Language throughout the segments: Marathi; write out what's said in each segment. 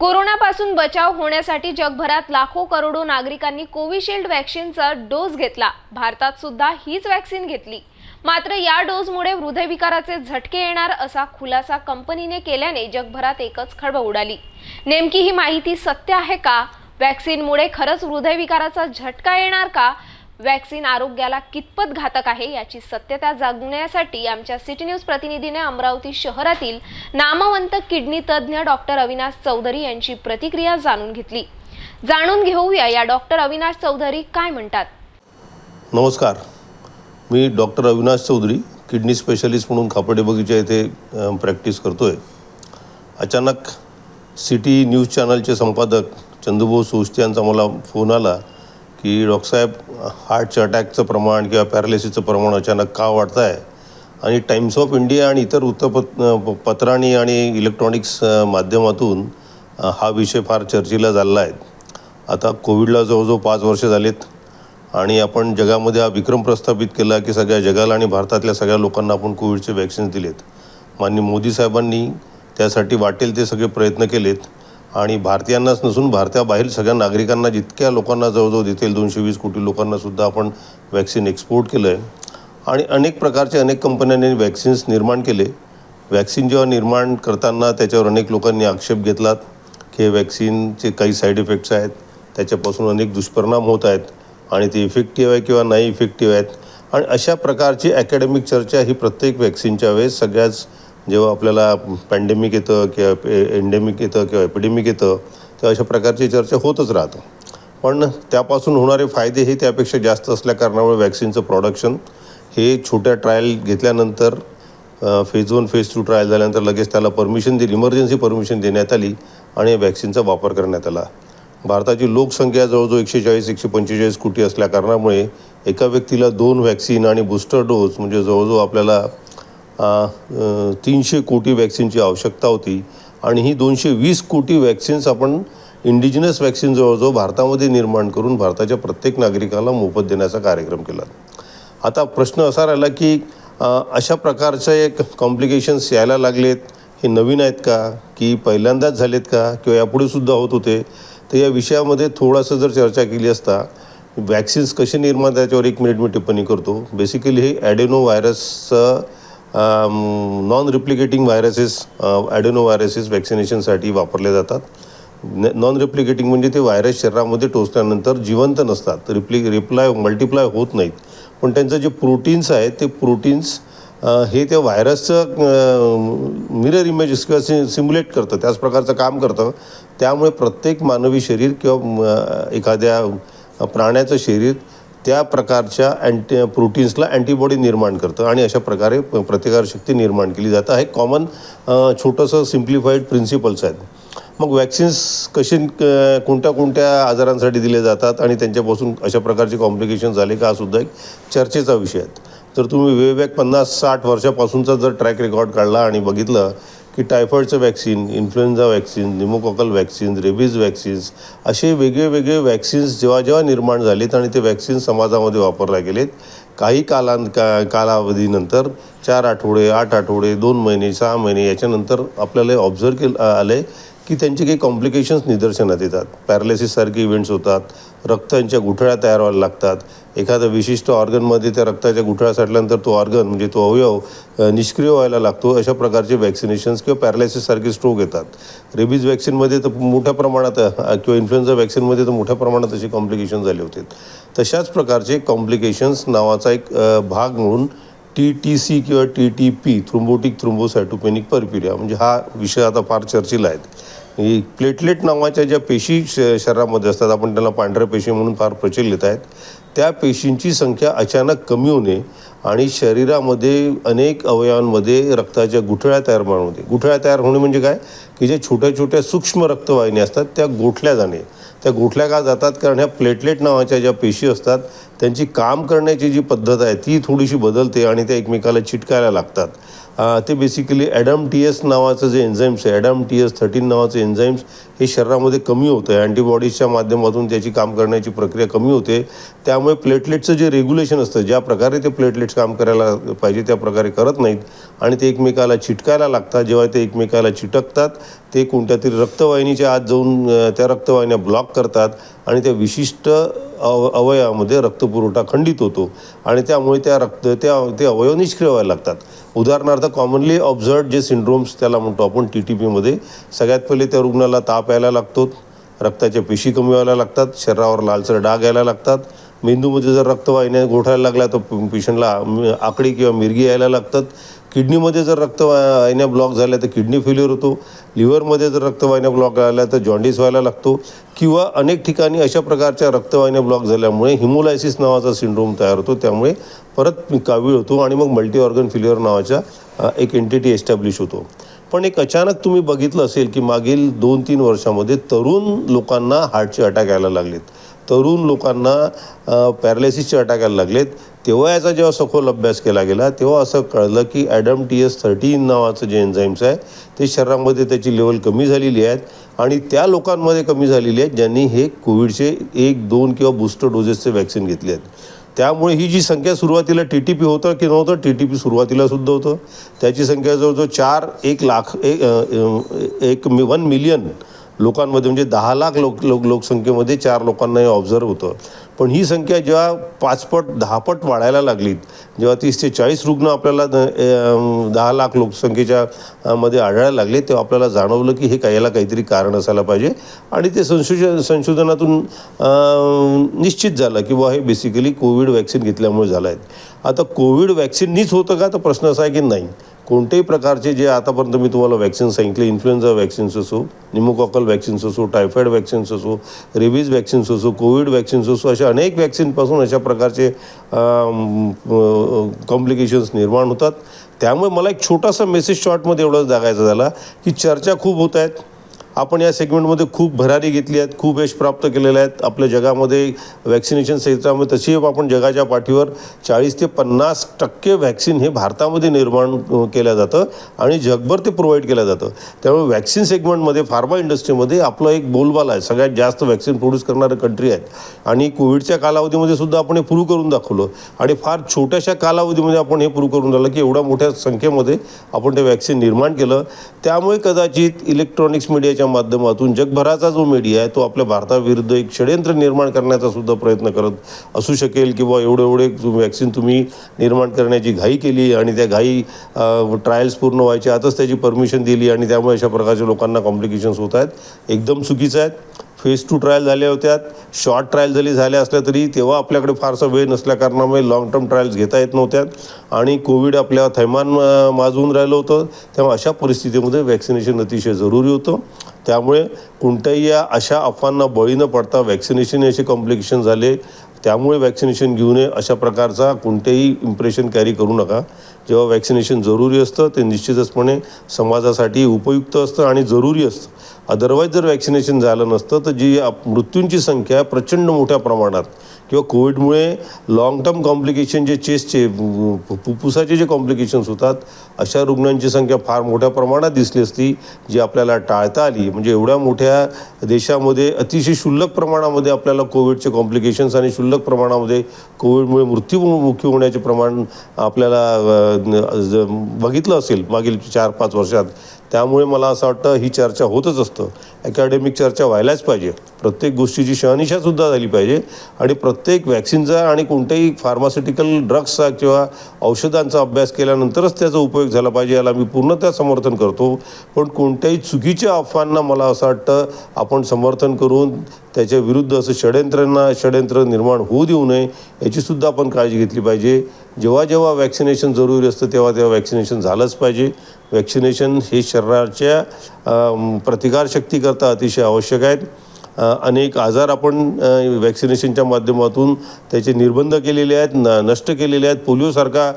कोरोनापासून बचाव होण्यासाठी जगभरात लाखो करोडो नागरिकांनी कोविशिल्ड वॅक्सिनचा डोस घेतला. भारतात सुद्धा हीच वॅक्सिन घेतली. मात्र या डोसमुळे हृदयविकाराचे झटके येणार असा खुलासा कंपनीने केल्याने जगभरात एकच खळबळ उडाली. नेमकी ही माहिती सत्य आहे का? वॅक्सिनमुळे खरंच हृदयविकाराचा झटका येणार का? वॅक्सिन आरोग्याला कितपत घातक आहे याची सत्यता जागण्यासाठी आमच्या सिटी न्यूज प्रतिनिधीने अमरावती शहरातील नामवंत किडनी तज्ज्ञ डॉक्टर अविनाश चौधरी यांची प्रतिक्रिया जाणून घेतली. जाणून घेऊया या डॉक्टर अविनाश चौधरी काय म्हणतात? नमस्कार. मी doctor Avinash Chaudhari kidney specialist म्हणून खापडे बगीचा येथे प्रॅक्टिस करतो आहे अचानक सिटी न्यूज चॅनलचे संपादक चंदूभाऊ सोस्ते यांचा मला फोन आला. की डॉक्टरसाहेब हार्टच्या अटॅकचं प्रमाण किंवा पॅरालिसिसचं प्रमाण अचानक का वाढतं आहे आणि टाइम्स ऑफ इंडिया आणि इतर वृत्तपत पत्रांनी आणि इलेक्ट्रॉनिक्स माध्यमातून हा विषय फार चर्चेला झालेला आहे. आता कोविडला जवळजवळ पाच वर्ष झालेत आणि आपण जगामध्ये हा विक्रम प्रस्थापित केला की सगळ्या जगाला आणि भारतातल्या सगळ्या लोकांना आपण कोविडचे वॅक्सिन्स दिलेत. माननीय मोदी साहेबांनी त्यासाठी वाटेल ते सगळे प्रयत्न केलेत. आणि भारतीयांनाच नसून भारताबाहेर सगळ्या नागरिकांना जितक्या लोकांना जवळजवळ देतील दोनशे वीस कोटी लोकांनासुद्धा आपण वॅक्सिन एक्सपोर्ट केलं आहे आणि अनेक प्रकारचे अनेक कंपन्यांनी वॅक्सिन्स निर्माण केले. वॅक्सिन जेव्हा निर्माण करताना त्याच्यावर अनेक लोकांनी आक्षेप घेतलात की हे वॅक्सिनचे काही साईड इफेक्ट्स आहेत. त्याच्यापासून अनेक दुष्परिणाम होत आहेत आणि ते इफेक्टिव्ह आहे किंवा नाही इफेक्टिव्ह आहेत. आणि अशा प्रकारची अकॅडमिक चर्चा ही प्रत्येक वॅक्सिनच्या वेळेस सगळ्याच जेव्हा आपल्याला पॅन्डेमिक येतं किंवा एंडेमिक येतं किंवा एपिडेमिक येतं तेव्हा अशा प्रकारची चर्चा होतच राहतं. पण त्यापासून होणारे फायदे हे त्यापेक्षा जास्त असल्याकारणामुळे वॅक्सिनचं प्रोडक्शन हे छोट्या ट्रायल घेतल्यानंतर phase one phase two trial झाल्यानंतर लगेच त्याला परमिशन दिली इमर्जन्सी परमिशन देण्यात आली आणि वॅक्सिनचा वापर करण्यात आला. भारताची लोकसंख्या जवळजवळ एकशे चाळीस एकशे पंचेचाळीस कोटी असल्याकारणामुळे एका व्यक्तीला दोन वॅक्सिन आणि बूस्टर डोस म्हणजे जवळजवळ आपल्याला तीनशे कोटी वॅक्सिनची आवश्यकता होती. आणि ही दोनशे वीस कोटी वॅक्सिन्स आपण इंडिजिनस वॅक्सिन जवळजवळ भारतामध्ये निर्माण करून भारताच्या प्रत्येक नागरिकाला मोफत देण्याचा कार्यक्रम केला. आता प्रश्न असा राहिला की अशा प्रकारचे कॉम्प्लिकेशन्स यायला लागलेत. हे नवीन आहेत का? की पहिल्यांदाच झालेत का? किंवा यापुढे सुद्धा होत होते? तर या विषयामध्ये थोडंसं जर चर्चा केली असता वॅक्सिन्स कसे निर्माण त्याच्यावर एक मिनिट मी टिप्पणी करतो. बेसिकली हे adeno व्हायरसचं non replicating viruses adeno viruses वॅक्सिनेशनसाठी वापरले जातात. नॉन रिप्लिकेटिंग म्हणजे ते व्हायरस शरीरामध्ये टोचल्यानंतर जिवंत नसतात. रिप्ली रिप्लाय मल्टिप्लाय होत नाहीत. पण त्यांचं जे प्रोटीन्स आहेत ते प्रोटीन्स हे त्या व्हायरसचं मिरर इमेजेस किंवा सि सिम्युलेट करतं. त्याच प्रकारचं काम करतं. त्यामुळे प्रत्येक मानवी शरीर किंवा एखाद्या प्राण्याचं शरीर त्या प्रकारच्या अँटी प्रोटीन्सला अँटीबॉडी निर्माण करतं आणि अशा प्रकारे प्रतिकारशक्ती निर्माण केली जातं. हे कॉमन छोटंसं सिम्प्लिफाईड प्रिन्सिपल्स आहेत. मग वॅक्सिन्स कशी कोणत्या कोणत्या आजारांसाठी दिले जातात आणि त्यांच्यापासून अशा प्रकारचे कॉम्प्लिकेशन झाले का हा सुद्धा एक चर्चेचा विषय आहे. तर तुम्ही वेगवेग पन्नास साठ वर्षापासूनचा जर ट्रॅक रेकॉर्ड काढला आणि बघितलं की टायफॉईडचं vaccine influenza vaccine pneumococcal vaccine rabies vaccines असे वेगळे वेगळे वॅक्सिन्स जेव्हा जेव्हा निर्माण झालेत आणि ते वॅक्सिन समाजामध्ये वापरल्या गेलेत काही कालां का कालावधीनंतर चार आठवडे आठ आठवडे दोन महिने सहा महिने याच्यानंतर आपल्याला ऑब्झर्व केलं आलं आहे की त्यांचे काही कॉम्प्लिकेशन्स निदर्शनात येतात. पॅरालिसिससारखे इव्हेंट्स होतात. रक्तांच्या गुठळ्या तयार व्हायला लागतात. एखाद्या विशिष्ट ऑर्गनमध्ये त्या रक्ताच्या गुठळ्या साठल्यानंतर तो ऑर्गन म्हणजे तो अवयव निष्क्रिय व्हायला लागतो. अशा प्रकारचे वॅक्सिनेशन्स किंवा पॅरालायसिससारखे स्ट्रोक येतात. रेबीज वॅक्सिनमध्ये तर मोठ्या प्रमाणात किंवा इन्फ्लुएन्झा वॅक्सिनमध्ये तर मोठ्या प्रमाणात असे कॉम्प्लिकेशन झाले होते. तशाच प्रकारचे कॉम्प्लिकेशन्स नावाचा एक भाग म्हणून टी टी सी किंवा T T P thrombotic thrombocytopenic purpura म्हणजे हा विषय आता फार चर्चेला आहेत प्लेटलेट नावाच्या ज्या पेशी श शरीरामध्ये असतात आपण त्याला पांढऱ्या पेशी म्हणून फार प्रचलित आहेत त्या पेशींची संख्या अचानक कमी होणे आणि शरीरामध्ये अनेक अवयवांमध्ये रक्ताच्या गुठळ्या तयार होते. गुठळ्या तयार होणे म्हणजे काय? की ज्या छोट्या छोट्या सूक्ष्म रक्तवाहिनी असतात त्या गोठल्या जाणे. त्या गोठल्या का जातात? कारण ह्या प्लेटलेट नावाच्या ज्या पेशी असतात त्यांची काम करण्याची जी पद्धत आहे ती थोडीशी बदलते आणि त्या एकमेकाला चिटकायला लागतात. ते बेसिकली ॲडम टी एस नावाचं जे एन्झाईम्स आहे ॲडम टी एस थर्टीन नावाचं एन्झाईम्स हे शरीरामध्ये कमी होतं आहे अँटीबॉडीजच्या माध्यमातून त्याची काम करण्याची प्रक्रिया कमी होते. त्यामुळे प्लेटलेटचं जे रेग्युलेशन असतं ज्या प्रकारे ते प्लेटलेट्स काम करायला पाहिजे त्या प्रकारे करत नाहीत. आणि ते एकमेकाला चिटकायला लागतात. जेव्हा ते एकमेकाला चिटकतात ते कोणत्या तरी रक्तवाहिनीच्या आत जाऊन त्या रक्तवाहिन्या ब्लॉक करतात आणि त्या विशिष्ट अव अवयवामध्ये रक्तपुरवठा खंडित होतो आणि त्यामुळे त्या रक्त त्या ते अवयव निष्क्रिय व्हायला लागतात. उदाहरणार्थ कॉमनली ऑब्झर्ड जे सिंड्रोम्स त्याला म्हणतो आपण टी टी पीमध्ये सगळ्यात पहिले त्या रुग्णाला ताप यायला लागतो रक्ताच्या पेशी कमी व्हायला लागतात शरीरावर लालसर डाग यायला लागतात मेंदूमध्ये जर रक्तवाहिन्या गोठायला लागल्या तर पेशंटला आकडी किंवा मिरगी यायला लागतात किडनीमध्ये जर रक्तवाहिन्या ब्लॉक झाल्या तर किडनी फेल्युअर होतो. लिव्हरमध्ये जर रक्तवाहिन्या ब्लॉक झाल्या तर जॉन्डिस व्हायला लागतो. किंवा अनेक ठिकाणी अशा प्रकारच्या रक्तवाहिन्या ब्लॉक झाल्यामुळे हिमोलायसिस नावाचा सिंड्रोम तयार होतो. त्यामुळे परत कावीळ होतो आणि मग मल्टी ऑर्गन फेल्युअर नावाच्या एक एंटिटी एस्टॅब्लिश होतो. पण एक अचानक तुम्ही बघितलं असेल की मागील दोन तीन वर्षामध्ये तरुण लोकांना हार्टचे अटॅक यायला लागलेत. तरुण लोकांना पॅरालिसिसचे अटॅक यायला लागलेत. तेव्हा याचा जेव्हा सखोल अभ्यास केला गेला तेव्हा असं कळलं की ॲडम टी एस थर्टीन नावाचं जे एन्झाईम्स आहे ते शरीरामध्ये त्याची लेवल कमी झालेली आहेत आणि त्या लोकांमध्ये कमी झालेली आहेत ज्यांनी हे कोविडचे एक दोन किंवा बूस्टर डोजेसचे वॅक्सिन घेतले आहेत त्यामुळे ही जी संख्या सुरुवातीला टी टी पी होतं की नव्हतं टी टी पी सुरुवातीला सुद्धा होतं त्याची संख्या जवळजवळ चार एक लाख एक एक वन मिलियन लोकांमध्ये म्हणजे दहा लाख लोक लोक लोकसंख्येमध्ये चार लोकांना हे ऑब्झर्व होतं. पण ही संख्या जेव्हा पाचपट दहापट वाढायला लागलीत जेव्हा तीस ते चाळीस रुग्ण आपल्याला दहा लाख लोकसंख्येच्या मध्ये आढळायला लागले तेव्हा आपल्याला जाणवलं की हे काय याला काहीतरी कारण असायला पाहिजे. आणि ते संशोधन संशोधनातून निश्चित झालं की बुवा हे बेसिकली कोविड वॅक्सिन घेतल्यामुळे झालं आहे आता कोविड वॅक्सिननीच होतं का? तर प्रश्न असा आहे की नाही. कोणत्याही प्रकारचे जे आतापर्यंत मी तुम्हाला वॅक्सिन सांगितले इन्फ्लुएन्झा वॅक्सिन्स असो निमोकॉकल वॅक्सिन्स असो टायफॉईड वॅक्सिन्स असो रेबीज वॅक्सिन्स असो कोविड वॅक्सिन्स असो अशा अनेक वॅक्सिनपासून अशा प्रकारचे कॉम्प्लिकेशन्स निर्माण होतात. त्यामुळे मला एक छोटासा मेसेज शॉर्टमध्ये एवढंच दागायचा झाला की चर्चा खूप होत आहेत. आपण या सेगमेंटमध्ये खूप भरारी घेतली आहेत खूप यश प्राप्त केलेलं आहेत. आपल्या जगामध्ये वॅक्सिनेशन क्षेत्रामध्ये तशी आपण जगाच्या पाठीवर चाळीस ते पन्नास टक्के व्हॅक्सिन हे भारतामध्ये निर्माण केलं जातं आणि जगभर ते प्रोव्हाइड केलं जातं. त्यामुळे वॅक्सिन सेगमेंटमध्ये फार्मा इंडस्ट्रीमध्ये आपलं एक बोलबाला आहे. सगळ्यात जास्त वॅक्सिन प्रोड्यूस करणारे कंट्री आहेत. आणि कोविडच्या कालावधीमध्ये सुद्धा आपण हे प्रूव्ह करून दाखवलं. आणि फार छोट्याशा कालावधीमध्ये आपण हे प्रूव्ह करून झालं की एवढ्या मोठ्या संख्येमध्ये आपण ते वॅक्सिन निर्माण केलं. त्यामुळे कदाचित इलेक्ट्रॉनिक्स मीडियाच्या माध्यमातून जगभराचा जो मीडिया आहे तो आपल्या भारताविरुद्ध एक षडयंत्र निर्माण करण्याचा सुद्धा प्रयत्न करत असू शकेल किंवा एवढे एवढे वॅक्सिन तुम्ही निर्माण करण्याची घाई केली आणि त्या घाई ट्रायल्स पूर्ण व्हायच्या आताच त्याची परमिशन दिली आणि त्यामुळे अशा प्रकारच्या लोकांना कॉम्प्लिकेशन्स होत आहेत. एकदम चुकीचं आहेत फेज टू ट्रायल झाल्या होत्या शॉर्ट ट्रायल जरी झाल्या असल्या तरी तेव्हा आपल्याकडे फारसा वेळ नसल्याकारणामुळे लॉंग टर्म ट्रायल्स घेता येत नव्हत्या. आणि कोविड आपल्या थैमान माजवून राहिलं होतं. तेव्हा अशा परिस्थितीमध्ये वॅक्सिनेशन अतिशय जरुरी होतं. त्यामुळे कोणत्याही या अशा अफवांना बळी न पडता वॅक्सिनेशन असे कॉम्प्लिकेशन झाले. त्यामुळे वॅक्सिनेशन घेऊ नये अशा प्रकारचा कोणतेही इम्प्रेशन कॅरी करू नका. जेव्हा वॅक्सिनेशन जरुरी असतं ते निश्चितचपणे समाजासाठी उपयुक्त असतं आणि जरुरी असतं. अदरवाईज जर वॅक्सिनेशन झालं नसतं तर जी आप- मृत्यूंची संख्या प्रचंड मोठ्या प्रमाणात किंवा कोविडमुळे लाँग टर्म कॉम्प्लिकेशन जे चेस्टचे फुफ्फुसाचे जे कॉम्प्लिकेशन्स होतात अशा रुग्णांची संख्या फार मोठ्या प्रमाणात दिसली असती जी आपल्याला टाळता आली. म्हणजे एवढ्या मोठ्या देशामध्ये अतिशय शुल्लक प्रमाणामध्ये आपल्याला कोविडचे कॉम्प्लिकेशन्स आणि क्षुल्लक प्रमाणामध्ये कोविडमुळे मृत्यूमुखी होण्याचे प्रमाण आपल्याला बघितलं असेल मागील चार पाच वर्षात. त्यामुळे मला असं वाटतं ही चर्चा होतच असतं. अकॅडमिक चर्चा व्हायलाच पाहिजे. प्रत्येक गोष्टीची शहानिशासुद्धा झाली पाहिजे. आणि प्रत्येक वॅक्सिनचा आणि कोणत्याही फार्मास्युटिकल ड्रग्सचा किंवा औषधांचा अभ्यास केल्यानंतरच त्याचा उपयोग झाला पाहिजे याला मी पूर्णतः समर्थन करतो. पण कोणत्याही चुकीच्या अफवांना मला असं वाटतं आपण समर्थन करून त्याच्या विरुद्ध असं षडयंत्रांना षडयंत्र निर्माण होऊ देऊ नये याचीसुद्धा आपण काळजी घेतली पाहिजे. जेव्हा जेव्हा वॅक्सिनेशन जरुरी असतं तेव्हा तेव्हा वॅक्सिनेशन झालंच पाहिजे. वॅक्सिनेशन हे शरीराच्या प्रतिकारशक्तीकरता अतिशय आवश्यक आहेत. अनेक आजार आपण वॅक्सिनेशनच्या माध्यमातून त्याचे निर्बंध केलेले आहेत न नष्ट केलेले आहेत. पोलिओसारखा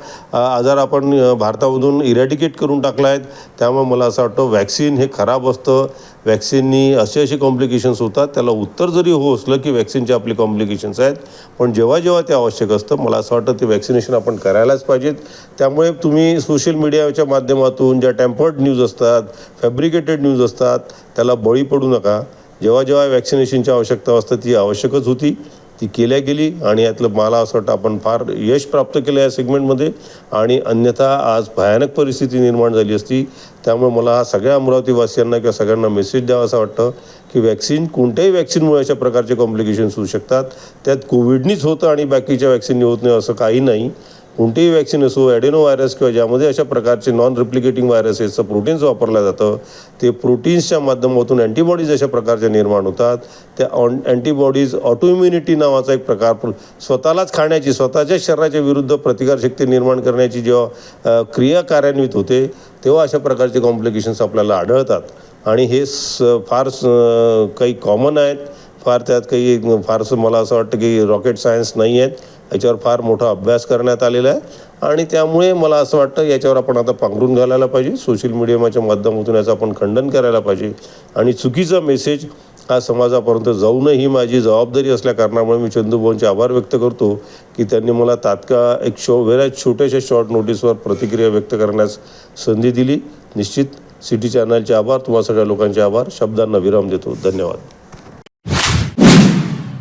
आजार आपण भारतामधून इरॅडिकेट करून टाकला आहेत. त्यामुळे मला असं वाटतं वॅक्सिन हे खराब असतं. वॅक्सिननी असे असे कॉम्प्लिकेशन्स होतात. त्याला उत्तर जरी हो असलं की वॅक्सिनचे आपले कॉम्प्लिकेशन्स आहेत पण जेव्हा जेव्हा ते आवश्यक असतं मला असं वाटतं ते वॅक्सिनेशन आपण करायलाच पाहिजेत. त्यामुळे तुम्ही सोशल मीडियाच्या माध्यमातून ज्या टेम्पर्ड न्यूज असतात फॅब्रिकेटेड न्यूज असतात त्याला बळी पडू नका. जेव्हा जेव्हा वॅक्सिनेशनची आवश्यकता असते ती आवश्यकच होती. ती केल्या गेली आणि यातलं मला असं वाटतं आपण फार यश प्राप्त केलं या सेगमेंटमध्ये आणि अन्यथा आज भयानक परिस्थिती निर्माण झाली असती. त्यामुळे मला हा सगळ्या अमरावतीवासियांना किंवा सगळ्यांना मेसेज द्यावा असं वाटतं की वॅक्सिन कोणत्याही वॅक्सिनमुळे अशा प्रकारचे कॉम्प्लिकेशन्स होऊ शकतात. त्यात कोविडनीच होतं आणि बाकीच्या वॅक्सिननी होत नाही असं काही नाही. कोणतीही वॅक्सिन असो ॲडेनो व्हायरस किंवा ज्यामध्ये अशा प्रकारचे नॉन रिप्लिकेटिंग व्हायरसेसचं प्रोटीन्स वापरलं जातं. ते प्रोटीन्सच्या माध्यमातून अँटीबॉडीज अशा प्रकारच्या निर्माण होतात. त्या ऑन अँटीबॉडीज ऑटोइम्युनिटी नावाचा एक प्रकार स्वतःलाच खाण्याची स्वतःच्या शरीराच्या विरुद्ध प्रतिकारशक्ती निर्माण करण्याची जेव्हा क्रिया कार्यान्वित होते तेव्हा अशा प्रकारचे कॉम्प्लिकेशन्स आपल्याला आढळतात. आणि हे स फार स काही कॉमन आहेत. फार त्यात काही फारसं मला असं वाटतं की रॉकेट सायन्स नाही आहेत याच्यावर फार मोठा अभ्यास करण्यात आलेला आहे. आणि त्यामुळे मला असं वाटतं याच्यावर आपण आता पांघरून घालायला पाहिजे. सोशल मीडियाच्या माध्यमातून याचं आपण खंडन करायला पाहिजे. आणि चुकीचा मेसेज हा समाजापर्यंत जाऊ ही माझी जबाबदारी असल्या कारणामुळे मी चंदूभाऊंचे आभार व्यक्त करतो की त्यांनी मला तात्काळ एक शो वेळा छोट्याशा शॉर्ट नोटीसवर प्रतिक्रिया व्यक्त करण्यास संधी दिली. निश्चित सिटी चॅनलचे आभार तुम्हा सगळ्या लोकांचे आभार. शब्दांना विराम देतो. धन्यवाद.